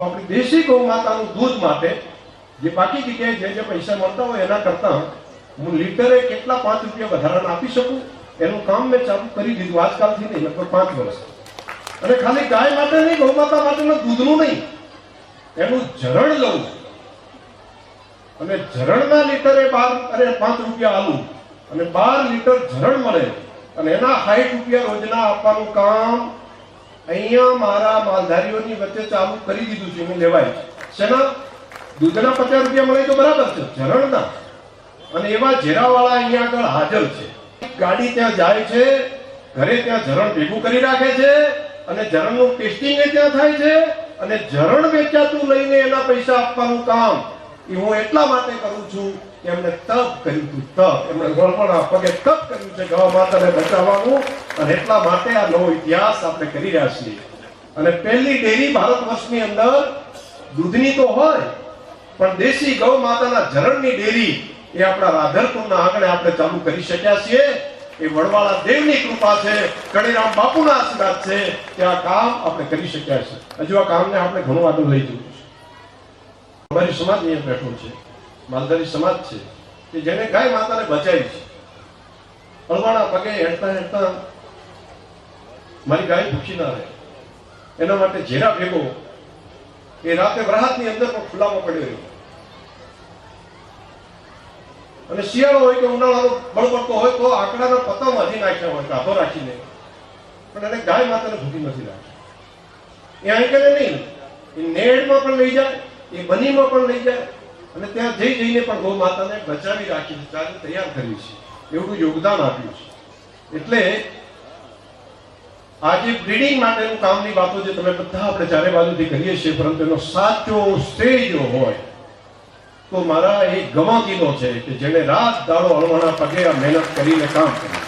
આપણી દેશી ગૌ માતાનું દૂધ માટે જે બાકી જગ્યાએ જે જે પૈસા મળતા હોય એના કરતા હું લીટરે કેટલા પાંચ રૂપિયા વધારાના આપી શકું? એનું કામ મેં ચાલુ કરી દીધું આજકાલથી નહીં, લગભગ પાંચ વર્ષ. અને ખાલી ગાય માટે નહીં ગૌ માતા માટેનું દૂધનું નહીં, એનું ઝરણ લઉં. અને ઝરણના લીટરે બાર, અરે પાંચ રૂપિયા આલું, અને બાર લીટર ઝરણ મળે, અને એના સાઠ રૂપિયા રોજના આપવાનું કામ અહીંયા મારા માલધારીઓની વચ્ચે ચાલુ કરી દીધું છે એનું લેવાય શેના દૂધના પચાસ રૂપિયા મળે તો બરાબર છે ઝરણના અને એવા ઝેરાવાળા અહીંયા આગળ હાજર છે. ગાડી ત્યાં જાય છે, ઘરે ત્યાં ઝરણ ભેગું કરી રાખે છે અને ઝરણનું ટેસ્ટિંગ ત્યાં થાય છે અને ઝરણ વેચાતું લઈને એના પૈસા આપવાનું કામ એ હું એટલા માટે કરું છું કે એમને તપ કર્યું હતું તપ. એમણે ગળપણા પગે તપ કર્યું છે ગવા માતાને બચાવવાનું અને એટલા માટે આ નવો ઇતિહાસ આપણે કરી રહ્યા છીએ. અને પહેલી ડેરી ભારત વર્ષની અંદર દૂધની તો હોય, પણ દેશી ગૌ માતાના ઝરણની ડેરી એ આપણા રાધરપુરના આંગણે આપણે ચાલુ કરી શક્યા છીએ. એ વડવાળા દેવની કૃપા છે, કડીરામ બાપુના આશીર્વાદ છે કે આ કામ આપણે કરી શક્યા છે હજુ આ કામને આપણે ઘણું આગળ લઈ જવું અમારી સમાજ અહીંયા બેઠો છે? માલધારી સમાજ છે. કે જેને ગાય માતાને બચાવી છે. અળવાના પગે હેઠતા હેઠતા મારી ગાય ભૂખી ના રહે. એના માટે ઝેરા ભેગો એ રાતે વરાહતની અંદર પણ ખુલ્લામાં પડ્યો રહ્યો. અને શિયાળો હોય કે ઉનાળાનો બળબડતો હોય તો આંકડાના પતંગમાંથી નાખ્યા હોય કાપો રાખીને. પણ એને ગાય માતાને ભૂખી નથી રાખી એ અહીં કરે નહીં, એ નેડમાં પણ લઈ જાય. એ બનીમાં પણ લઈ જાય અને ત્યાં જઈ જઈને પણ ગૌ માતાને બચાવી રાખી છે તૈયાર કરી છે. એવું યોગદાન આપ્યું છે. એટલે આજે બ્રીડિંગ માટેનું કામની વાતો જે તમે બધા આપણે ચારે બાજુથી કરીએ છીએ, પરંતુ એનો સાચો શ્રેય હોય, તો મારા એ ગવાતીનો છે કે જેણે રાત દાડો અળવાના પગે આ મહેનત કરીને કામ કર્યું.